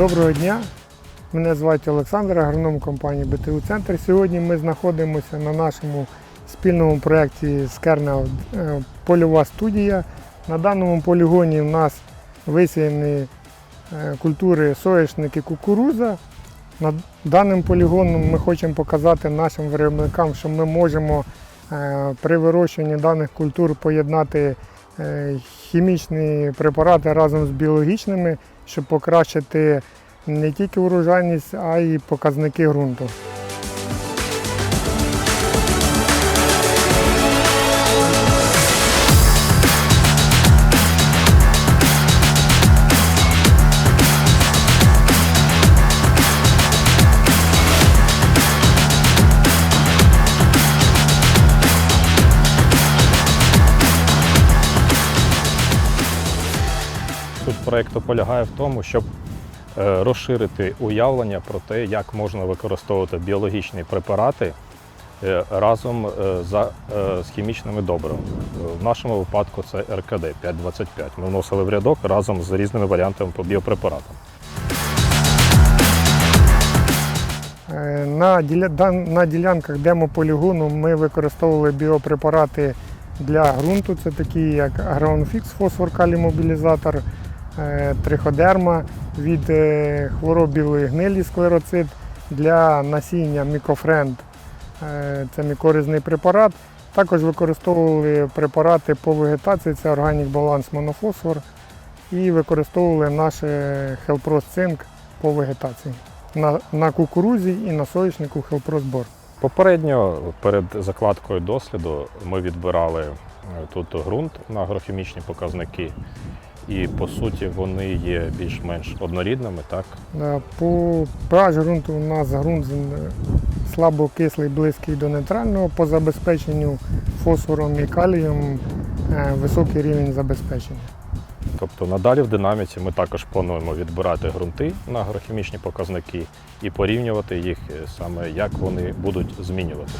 Доброго дня. Мене звати Олександр, агроном компанії БТУ Центр. Сьогодні ми знаходимося на нашому спільному проєкті з Кернел е, польова студія. На даному полігоні в нас висіяні е, культури соняшник і кукуруза. Над даним полігоном ми хочемо показати нашим виробникам, що ми можемо е, при вирощуванні даних культур поєднати хімічні препарати разом з біологічними, щоб покращити не тільки урожайність, а й показники ґрунту. Суть проєкту полягає в тому, щоб е, розширити уявлення про те, як можна використовувати біологічні препарати е, разом е, з хімічними добривами. В нашому випадку це РКД 525. Ми вносили в рядок разом з різними варіантами по біопрепаратам. На, ділянках демополігону ми використовували біопрепарати для ґрунту. Це такі як Агроунфікс, фосфор калімобілізатор, триходерма від е, хвороб білої гнилі склероцит для насіння мікофренд. Е, Це мікоризний препарат. Також використовували препарати по вегетації, це органік баланс монофосфор. І використовували наш Хелпрос Цинк по вегетації на, на кукурузі і на соняшнику Хелпросбор. Попередньо перед закладкою досліду ми відбирали е, тут ґрунт на агрохімічні показники, і по суті вони є більш-менш однорідними. Так? Е, По pH ґрунту у нас ґрунт з- слабокислий, близький до нейтрального. По забезпеченню фосфором і калієм е, високий рівень забезпечення. Тобто надалі в динаміці ми також плануємо відбирати ґрунти на агрохімічні показники і порівнювати їх е, саме як вони будуть змінюватися.